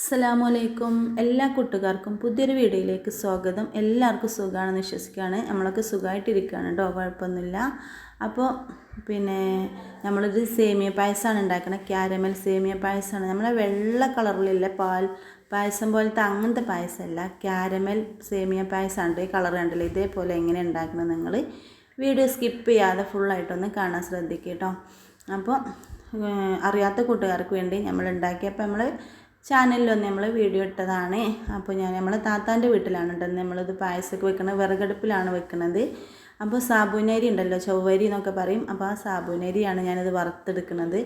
അസ്സലാമു അലൈക്കും എല്ലാ കൂട്ടുകാർക്കും പുതിയൊരു വീഡിയോയിലേക്ക് സ്വാഗതം. എല്ലാവർക്കും സുഖമാണെന്ന് വിശ്വസിക്കുകയാണ്. നമ്മളൊക്കെ സുഖമായിട്ടിരിക്കുകയാണ് കേട്ടോ. കുഴപ്പമൊന്നുമില്ല. അപ്പോൾ പിന്നെ നമ്മളൊരു സേമിയ പായസമാണ് ഉണ്ടാക്കുന്നത്. ക്യാരമൽ സേമിയ പായസമാണ്. നമ്മളെ വെള്ള കളറിലുള്ള പാൽ പായസം പോലത്തെ അങ്ങനത്തെ പായസമല്ല. ക്യാരമൽ സേമിയ പായസമാണ് ഈ കളർ കണ്ടില്ല? ഇതേപോലെ എങ്ങനെ ഉണ്ടാക്കുന്നത് നിങ്ങൾ വീഡിയോ സ്കിപ്പ് ചെയ്യാതെ ഫുള്ളായിട്ടൊന്ന് കാണാൻ ശ്രദ്ധിക്കുക കേട്ടോ. അപ്പോൾ അറിയാത്ത കൂട്ടുകാർക്ക് വേണ്ടി നമ്മൾ ഉണ്ടാക്കിയപ്പോൾ നമ്മൾ ചാനലിലൊന്ന് നമ്മൾ വീഡിയോ ഇട്ടതാണ്. അപ്പോൾ ഞാൻ നമ്മൾ താത്താന്റെ വീട്ടിലാണ് കേട്ടോ. നമ്മളിത് പായസമൊക്കെ വെക്കുന്നത് വിറകടുപ്പിലാണ് വെക്കുന്നത് അപ്പോൾ സാബുനരി ഉണ്ടല്ലോ ചൊവ്വരി എന്നൊക്കെ പറയും. അപ്പോൾ ആ സാബുനരിയാണ് ഞാനിത് വറുത്തെടുക്കുന്നത്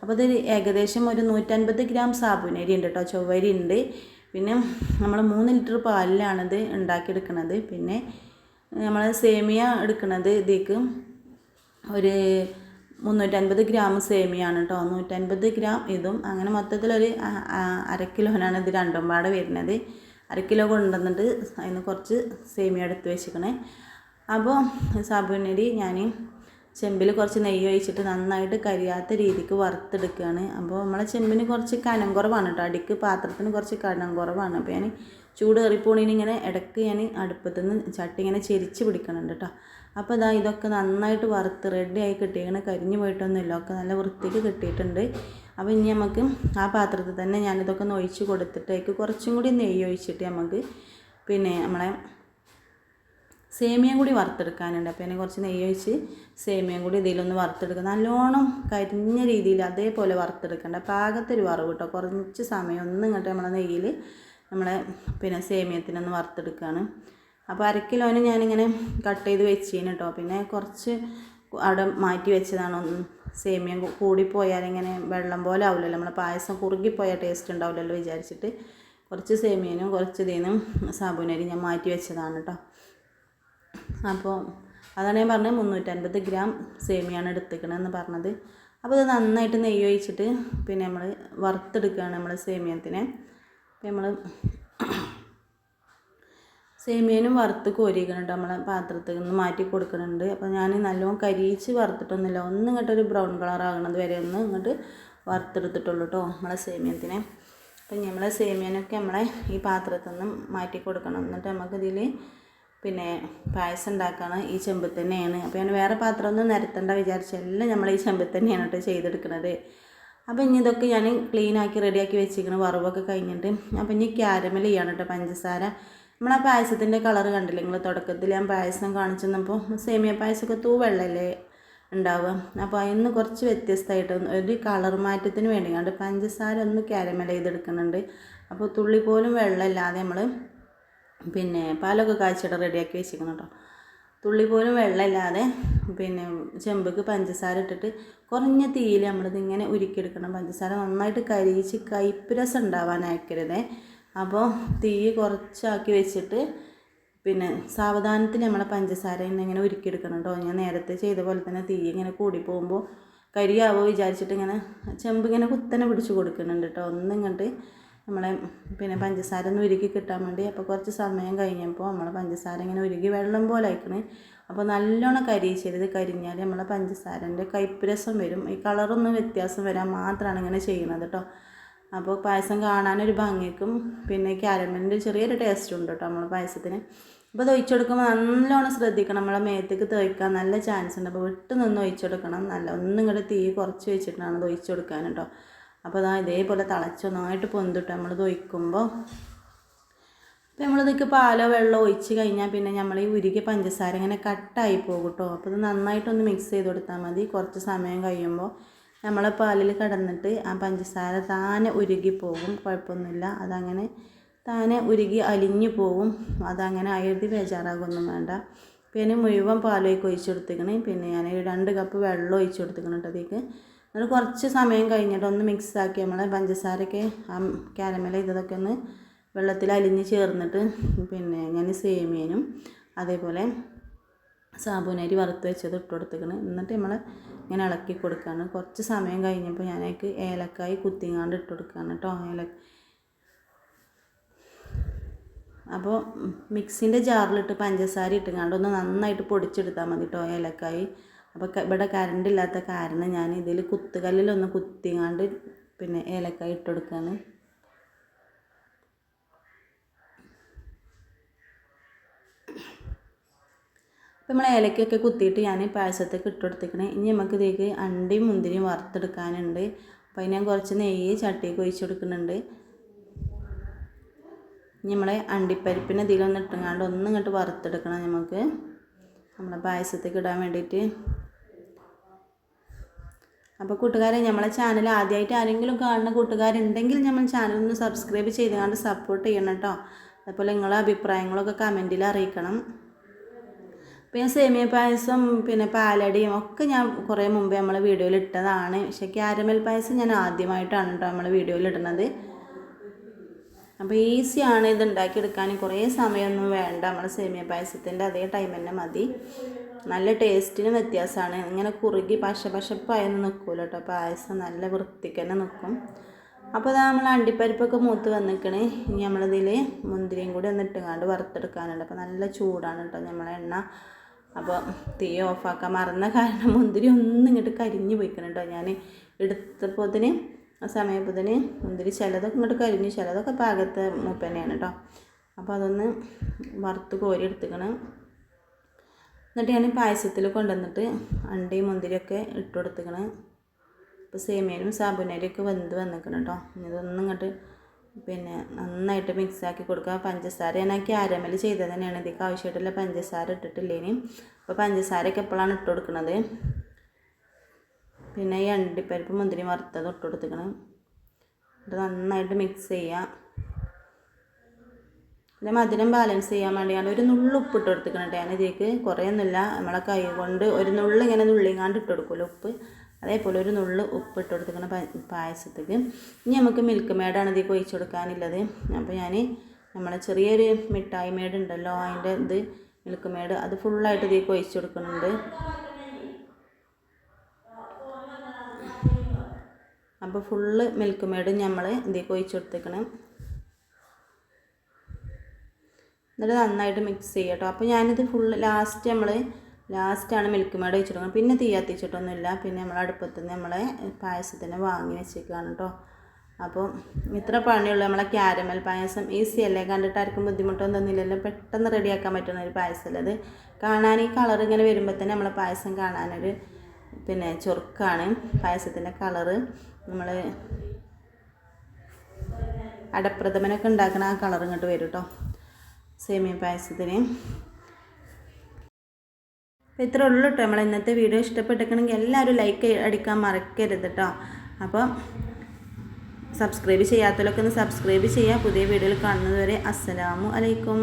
അപ്പോൾ ഇത് ഏകദേശം ഒരു നൂറ്റൻപത് ഗ്രാം സാബുനരി ഉണ്ട് കേട്ടോ ചൊവ്വരി ഉണ്ട്. പിന്നെ നമ്മൾ മൂന്ന് ലിറ്റർ പാലിലാണിത് ഉണ്ടാക്കിയെടുക്കുന്നത് പിന്നെ നമ്മൾ സേമിയ എടുക്കുന്നത് ഇതിലേക്ക് ഒരു മുന്നൂറ്റൻപത് ഗ്രാം സേമിയാണ് കേട്ടോ നൂറ്റൻപത് ഗ്രാം ഇതും. അങ്ങനെ മൊത്തത്തിലൊരു അര കിലോനാണ് ഇത് രണ്ടും പാടെ വരുന്നത്. അര കിലോ കൊണ്ടുവന്നിട്ട് അതിന് കുറച്ച് സേമിയ എടുത്ത് വെച്ചിക്കണേ അപ്പോൾ സാബുനരി ഞാൻ ചെമ്പിൽ കുറച്ച് നെയ്യ് ഒഴിച്ചിട്ട് നന്നായിട്ട് കരിയാത്ത രീതിക്ക് വറുത്തെടുക്കുകയാണ്. അപ്പോൾ നമ്മളെ ചെമ്പിന് കുറച്ച് കനം കുറവാണ് കേട്ടോ. അടിക്ക് പാത്രത്തിന് കുറച്ച് കനം കുറവാണ്. അപ്പോൾ ഞാൻ ചൂട് കറിപ്പോണിന് ഇങ്ങനെ ഇടയ്ക്ക് ഞാൻ അടുപ്പത്തു നിന്ന് ചട്ടി ഇങ്ങനെ ചെരിച്ച് പിടിക്കണുണ്ട് കേട്ടോ. അപ്പോൾ ഇതാ ഇതൊക്കെ നന്നായിട്ട് വറുത്ത് റെഡിയായി കിട്ടിയിങ്ങനെ കരിഞ്ഞു പോയിട്ടൊന്നുമില്ല. ഒക്കെ നല്ല വൃത്തിക്ക് കിട്ടിയിട്ടുണ്ട്. അപ്പോൾ ഇനി നമുക്ക് ആ പാത്രത്തിൽ തന്നെ ഞാനിതൊക്കെ ഒന്ന് ഒഴിച്ച് കൊടുത്തിട്ടേക്ക് കുറച്ചും കൂടി നെയ്യ് ഒഴിച്ചിട്ട് നമുക്ക് പിന്നെ നമ്മളെ സേമിയം കൂടി വറുത്തെടുക്കാനുണ്ട്. അപ്പോൾ അതിനെ കുറച്ച് നെയ്യ് ഒഴിച്ച് സേമിയം കൂടി ഇതിലൊന്ന് വറുത്തെടുക്കുക. നല്ലോണം കരിഞ്ഞ രീതിയിൽ അതേപോലെ വറുത്തെടുക്കേണ്ട. പാകത്തൊരു വറവ് കേട്ടോ കുറച്ച് സമയം ഒന്നും ഇങ്ങോട്ട് നമ്മളെ നെയ്യിൽ നമ്മളെ പിന്നെ സേമിയത്തിനൊന്ന് വറുത്തെടുക്കുകയാണ് അപ്പോൾ അര കിലോന് ഞാനിങ്ങനെ കട്ട് ചെയ്ത് വെച്ചീന് കേട്ടോ പിന്നെ കുറച്ച് അവിടെ മാറ്റി വെച്ചതാണ്. ഒന്ന് സേമിയം കൂടിപ്പോയാൽ ഇങ്ങനെ വെള്ളം പോലെ ആവില്ലല്ലോ നമ്മളെ പായസം കുറുകിപ്പോയാൽ ടേസ്റ്റ് ഉണ്ടാവില്ലല്ലോ വിചാരിച്ചിട്ട്. കുറച്ച് സേമിയനും കുറച്ച് ഇതിനും സാബുനരി ഞാൻ മാറ്റി വെച്ചതാണ് കേട്ടോ അപ്പോൾ അതാണ് ഞാൻ പറഞ്ഞത് മുന്നൂറ്റൻപത് ഗ്രാം സേമിയാണ് എടുത്തിക്കണമെന്ന് പറഞ്ഞത്. അപ്പോൾ ഇത് നന്നായിട്ട് നെയ്യ് ഒഴിച്ചിട്ട് പിന്നെ നമ്മൾ വറുത്തെടുക്കുകയാണ് നമ്മൾ സേമിയത്തിനെ. നമ്മൾ സേമിയനും വറുത്ത് കോരിക്കണുണ്ട് നമ്മളെ പാത്രത്തിൽ നിന്ന് മാറ്റി കൊടുക്കുന്നുണ്ട് അപ്പോൾ ഞാൻ നല്ലോണം കരിയിച്ച് വറുത്തിട്ടൊന്നുമില്ല. ഒന്ന് ഇങ്ങോട്ട് ഒരു ബ്രൗൺ കളർ ആകുന്നത് വരെ ഒന്ന് ഇങ്ങോട്ട് വറുത്തെടുത്തിട്ടുള്ളൂ കേട്ടോ നമ്മളെ സേമിയത്തിനെ. അപ്പം നമ്മളെ സേമിയനൊക്കെ നമ്മളെ ഈ പാത്രത്തിൽ നിന്ന് മാറ്റി കൊടുക്കണം. എന്നിട്ട് നമുക്കിതിൽ പിന്നെ പായസം ഉണ്ടാക്കുകയാണ് ഈ ചെമ്പിൽ തന്നെയാണ്. അപ്പോൾ ഞാൻ വേറെ പാത്രമൊന്നും നിരത്തണ്ട വിചാരിച്ചെല്ലാം നമ്മൾ ഈ ചെമ്പിൽ തന്നെയാണ് കേട്ടോ ചെയ്തെടുക്കുന്നത് അപ്പോൾ ഇനി ഇതൊക്കെ ഞാൻ ക്ലീനാക്കി റെഡിയാക്കി വെച്ചിരിക്കണം. വറവൊക്കെ കഴിഞ്ഞിട്ട്. അപ്പോൾ ഇനി ക്യാരമൽ ചെയ്യാണ് കേട്ടോ പഞ്ചസാര. നമ്മളാ പായസത്തിന്റെ കളർ കണ്ടില്ലേ? നിങ്ങൾ തുടക്കത്തിൽ ഞാൻ പായസം കാണിച്ചു തന്നപ്പോൾ സേമിയ പായസമൊക്കെ തൂ വെള്ളമല്ലേ ഉണ്ടാവുക. അപ്പോൾ അതിന് കുറച്ച് വ്യത്യസ്തമായിട്ട് ഒരു കളർ മാറ്റത്തിന് വേണ്ടി കണ്ട് പഞ്ചസാര ഒന്ന് ക്യാരമൽ ചെയ്തെടുക്കുന്നുണ്ട്. അപ്പോൾ തുള്ളി പോലും വെള്ളമില്ലാതെ നമ്മൾ പിന്നെ പാലൊക്കെ കാച്ചിട്ട് റെഡിയാക്കി വെച്ചിരിക്കണം കേട്ടോ. തുള്ളി പോലും വെള്ളമില്ലാതെ പിന്നെ ചെമ്പക്ക് പഞ്ചസാര ഇട്ടിട്ട് കുറഞ്ഞ തീയിൽ നമ്മളിത് ഇങ്ങനെ ഉരുക്കിയെടുക്കണം. പഞ്ചസാര നന്നായിട്ട് കരിയിച്ച് കയ്പ്പ് ഉണ്ടാവാൻ അയക്കരുതേ. അപ്പോൾ തീ കുറച്ചാക്കി വെച്ചിട്ട് പിന്നെ സാവധാനത്തിൽ നമ്മളെ പഞ്ചസാര ഇങ്ങനെ ഉരുക്കിയെടുക്കണം കേട്ടോ. ഞാൻ നേരത്തെ ചെയ്ത പോലെ തന്നെ തീ ഇങ്ങനെ കൂടി പോകുമ്പോൾ കരിയാവോ വിചാരിച്ചിട്ട് ഇങ്ങനെ ചെമ്പ് ഇങ്ങനെ കുത്തനെ പിടിച്ച് കൊടുക്കുന്നുണ്ട് കേട്ടോ. ഒന്നിങ്ങോട്ട് നമ്മളെ പിന്നെ പഞ്ചസാര ഒന്ന് ഉരുക്കി കിട്ടാൻ വേണ്ടി അപ്പോൾ കുറച്ച് സമയം കഴിഞ്ഞപ്പോൾ നമ്മൾ പഞ്ചസാര ഇങ്ങനെ ഉരുകി വെള്ളം പോലെ അയക്കണേ അപ്പോൾ നല്ലോണം കരിയിച്ചരുത് കരിഞ്ഞാൽ നമ്മളെ പഞ്ചസാരന്റെ കയ്പ്പുരസം വരും. ഈ കളറൊന്നും വ്യത്യാസം വരാൻ മാത്രമാണ് ഇങ്ങനെ ചെയ്യുന്നത് കേട്ടോ. അപ്പോൾ പായസം കാണാനൊരു ഭംഗിക്കും പിന്നെ ക്യാരമലിന്റെ ചെറിയൊരു ടേസ്റ്റ് ഉണ്ട് കേട്ടോ നമ്മൾ പായസത്തിന്. അപ്പോൾ ഇത് ഒഴിച്ചെടുക്കുമ്പോൾ നല്ലോണം ശ്രദ്ധിക്കണം. നമ്മളെ മേത്തേക്ക് തേക്കാൻ നല്ല ചാൻസ് ഉണ്ട്. അപ്പോൾ വിട്ട് നിന്ന് ഒഴിച്ചെടുക്കണം. നല്ല ഒന്നും ഇങ്ങോട്ട് തീ കുറച്ച് വെച്ചിട്ടാണ് ഇത് ഒഴിച്ചെടുക്കാൻ കേട്ടോ. അപ്പോൾ അതാ ഇതേപോലെ തിളച്ചൊന്നായിട്ട് പൊന്തിട്ട്. നമ്മളിത് ഒഴിക്കുമ്പോൾ അപ്പോൾ നമ്മളിതൊക്കെ പാലോ വെള്ളമോ ഒഴിച്ച് കഴിഞ്ഞാൽ പിന്നെ നമ്മൾ ഈ ഉരുകിയ പഞ്ചസാര ഇങ്ങനെ കട്ടായി പോകും കേട്ടോ അപ്പോൾ ഇത് നന്നായിട്ടൊന്ന് മിക്സ് ചെയ്ത് കൊടുത്താൽ മതി. കുറച്ച് സമയം കഴിയുമ്പോൾ നമ്മളെ പാലിൽ കടന്നിട്ട് ആ പഞ്ചസാര താനെ ഉരുകി പോകും. കുഴപ്പമൊന്നുമില്ല. അതങ്ങനെ താനെ ഉരുകി അലിഞ്ഞു പോകും. അതങ്ങനെ അഴുതി ബേജാറാകൊന്നും വേണ്ട. പിന്നെ മുഴുവൻ പാലേക്ക് ഒഴിച്ചു കൊടുത്തിക്കണേ. പിന്നെ ഞാൻ രണ്ട് കപ്പ് വെള്ളം ഒഴിച്ചു കൊടുത്തിക്കണം കേട്ടോ അതിലേക്ക് എന്നിട്ട് കുറച്ച് സമയം കഴിഞ്ഞിട്ട് ഒന്ന് മിക്സ് ആക്കി നമ്മൾ പഞ്ചസാരയൊക്കെ ആ കാരമല ഇതൊക്കെ ഒന്ന് വെള്ളത്തിൽ അലിഞ്ഞ് ചേർന്നിട്ട് പിന്നെ ഞാൻ സേമിയനും അതേപോലെ സാബുനരി വറുത്ത് വെച്ചത് ഇട്ട് കൊടുത്തേക്കണ്. എന്നിട്ട് നമ്മൾ ഇങ്ങനെ ഇളക്കി കൊടുക്കുകയാണ് കുറച്ച് സമയം കഴിഞ്ഞപ്പോൾ ഞാനേക്ക് ഏലക്കായി കുത്തിങ്ങാണ്ട് ഇട്ട് കൊടുക്കുകയാണ് കേട്ടോ ഏല അപ്പോൾ മിക്സിന്റെ ജാറിലിട്ട് പഞ്ചസാര ഇട്ടുങ്ങാണ്ട് ഒന്ന് നന്നായിട്ട് പൊടിച്ചെടുത്താൽ മതി കേട്ടോ ഏലക്കായി. അപ്പോൾ ഇവിടെ കറണ്ട് ഇല്ലാത്ത കാരണം ഞാൻ ഇതിൽ കുത്തുകല്ലിലൊന്ന് കുത്തിങ്ങാണ്ട് പിന്നെ ഏലക്കായ ഇട്ട് കൊടുക്കാണ്. അപ്പോൾ നമ്മൾ ഏലക്കയൊക്കെ കുത്തിയിട്ട് ഞാൻ പായസത്തേക്ക് ഇട്ട് കൊടുത്തേക്കണേ. ഇനി നമുക്ക് ഇതിലേക്ക് അണ്ടിയും മുന്തിരിയും വറുത്തെടുക്കാനുണ്ട്. അപ്പോൾ ഞാൻ കുറച്ച് നെയ്യ് ചട്ടിയൊക്കെ ഒഴിച്ച് കൊടുക്കുന്നുണ്ട്. ഇനി നമ്മളെ അണ്ടിപ്പരിപ്പിനെ ഇതിലൊന്ന് ഇട്ടുങ്ങാണ്ട് ഒന്നും ഇങ്ങോട്ട് വറുത്തെടുക്കണം നമുക്ക്. നമ്മുടെ പായസത്തേക്ക് ഇടാൻ വേണ്ടിയിട്ട്. അപ്പോൾ കൂട്ടുകാരെ നമ്മളെ ചാനൽ ആദ്യമായിട്ട് ആരെങ്കിലും കാണുന്ന കൂട്ടുകാരുണ്ടെങ്കിൽ നമ്മൾ ചാനൽ ഒന്ന് സബ്സ്ക്രൈബ് ചെയ്തുകൊണ്ട് സപ്പോർട്ട് ചെയ്യണം കേട്ടോ അതുപോലെ നിങ്ങളെ അഭിപ്രായങ്ങളൊക്കെ കമന്റിൽ അറിയിക്കണം. പിന്നെ സേമിയ പായസം പിന്നെ പാലടിയും ഒക്കെ ഞാൻ കുറേ മുമ്പേ നമ്മൾ വീഡിയോയിൽ ഇട്ടതാണ്. പക്ഷേ ക്യാരമൽ പായസം ഞാൻ ആദ്യമായിട്ടാണ് കേട്ടോ നമ്മൾ വീഡിയോയിൽ ഇടുന്നത്. അപ്പോൾ ഈസിയാണ് ഇത് ഉണ്ടാക്കിയെടുക്കാൻ. കുറേ സമയമൊന്നും വേണ്ട. നമ്മൾ സേമിയ പായസത്തിന്റെ അതേ ടൈം തന്നെ മതി. നല്ല ടേസ്റ്റിന് വ്യത്യാസമാണ്. ഇങ്ങനെ കുറുകി പശ പശപ്പായൊന്നും നിൽക്കില്ല കേട്ടോ പായസം നല്ല വൃത്തിക്ക് തന്നെ നിൽക്കും അപ്പോൾ ഇതാ നമ്മൾ അണ്ടിപ്പരിപ്പൊക്കെ മൂത്ത് വന്നിക്കണേ. ഇനി നമ്മളിതിൽ മുന്തിരിയും കൂടി ഒന്ന് ഇട്ടുങ്ങാണ്ട് വറുത്തെടുക്കാനുണ്ട്. അപ്പോൾ നല്ല ചൂടാണ് കേട്ടോ നമ്മളെ എണ്ണ. അപ്പോൾ തീ ഓഫാക്കാൻ മറന്ന കാരണം മുന്തിരി ഒന്നും ഇങ്ങോട്ട് കരിഞ്ഞു പോയിക്കണം കേട്ടോ ഞാൻ എടുത്തപ്പോത്തിന് ആ സമയപ്പത്തിന് മുന്തിരി ചിലതൊക്കെ ഇങ്ങോട്ട് കരിഞ്ഞു. ചിലതൊക്കെ പാകത്തെ മൂപ്പനെയാണ് കേട്ടോ അപ്പോൾ അതൊന്ന് വറുത്ത് കോരി എടുത്തുക്കണം. എന്നിട്ട് ഞാൻ പായസത്തിൽ കൊണ്ടുവന്നിട്ട് അണ്ടയും മുന്തിരിയൊക്കെ ഇട്ട് കൊടുത്തിക്കണേ. ഇപ്പോൾ സേമിയനും സാബുനരിയൊക്കെ വെന്ത് വന്നിക്കണം കേട്ടോ ഇതൊന്നും ഇങ്ങോട്ട് പിന്നെ നന്നായിട്ട് മിക്സാക്കി കൊടുക്കുക പഞ്ചസാര ഞാൻ ക്യാരമൽ ചെയ്തത് തന്നെയാണ്. ഇതിലേക്ക് ആവശ്യമായിട്ടുള്ള പഞ്ചസാര ഇട്ടിട്ടില്ലേനി അപ്പോൾ പഞ്ചസാരയൊക്കെ എപ്പോഴാണ് ഇട്ട് കൊടുക്കുന്നത് പിന്നെ ഈ അണ്ടിപ്പരിപ്പ് മുന്തിരി വറുത്തത് ഇട്ട് കൊടുത്തിക്കണം. ഇത് നന്നായിട്ട് മിക്സ് ചെയ്യുക പിന്നെ മധുരം ബാലൻസ് ചെയ്യാൻ വേണ്ടിയാണ്. ഒരു നുള്ളു ഉപ്പ് ഇട്ട് കൊടുത്തിക്കണം ഞാൻ ഇതിലേക്ക് നമ്മളെ കൈ കൊണ്ട് ഒരു നുള്ളു ഇങ്ങനെ നുള്ളിങ്ങാണ്ട് ഇട്ട് കൊടുക്കുമല്ലോ ഉപ്പ്. അതേപോലെ ഒരു നുള്ളു ഉപ്പ് ഇട്ട് കൊടുത്തിരിക്കണം പായസത്തേക്ക്. ഇനി നമുക്ക് മിൽക്ക് മേഡാണ് ഇതിലേക്ക് ഒഴിച്ച് കൊടുക്കാനുള്ളത്. അപ്പോൾ ഞാൻ നമ്മളെ ചെറിയൊരു മിഠായി മേഡ് ഉണ്ടല്ലോ അതിന്റെ ഇത് മിൽക്ക് മേഡ് അത് ഫുള്ളായിട്ട് ഇതിലേക്ക് ഒഴിച്ച് കൊടുക്കുന്നുണ്ട്. അപ്പോൾ ഫുള്ള് മിൽക്ക് മേഡ് നമ്മൾ ഇതിലേക്ക് ഒഴിച്ച് കൊടുത്തേക്കണം. എന്നിട്ട് നന്നായിട്ട് മിക്സ് ചെയ്യുക കേട്ടോ അപ്പോൾ ഞാനിത് ഫുള്ള് ലാസ്റ്റ് നമ്മൾ ലാസ്റ്റാണ് മിൽക്ക് മേഡ് വെച്ചിട്ടുള്ളത്. പിന്നെ തീ കത്തിച്ചിട്ടൊന്നുമില്ല. പിന്നെ നമ്മൾ അടുപ്പത്ത് നിന്ന് നമ്മളെ പായസത്തിന് വാങ്ങി വെച്ചേക്കാണ് കേട്ടോ അപ്പോൾ ഇത്ര പണിയുള്ളൂ. നമ്മളെ ക്യാരമൽ പായസം ഈസി അല്ലേ? കണ്ടിട്ട് ആർക്കും ബുദ്ധിമുട്ടൊന്നും തന്നില്ലല്ലോ. പെട്ടെന്ന് റെഡിയാക്കാൻ പറ്റുന്ന ഒരു പായസമല്ലേ അത്. കാണാൻ ഈ കളർ ഇങ്ങനെ വരുമ്പോൾ തന്നെ നമ്മളെ പായസം കാണാനൊരു പിന്നെ ചൊറുക്കാണ്. പായസത്തിന്റെ കളറ് നമ്മൾ അടപ്രഥമനൊക്കെ ഉണ്ടാക്കുന്ന ആ കളർ ഇങ്ങോട്ട് വരും കേട്ടോ സേമിയ പായസത്തിന്. അപ്പോൾ ഇത്ര ഉള്ളൂ കേട്ടോ. നമ്മൾ ഇന്നത്തെ വീഡിയോ ഇഷ്ടപ്പെട്ടിരിക്കണമെങ്കിൽ എല്ലാവരും ലൈക്ക് അടിക്കാൻ മറക്കരുത് കേട്ടോ. അപ്പോൾ സബ്സ്ക്രൈബ് ചെയ്യാത്തവരൊക്കെ ഒന്ന് സബ്സ്ക്രൈബ് ചെയ്യുക. പുതിയ വീഡിയോയിൽ കാണുന്നതുവരെ അസ്സലാമു അലൈക്കും.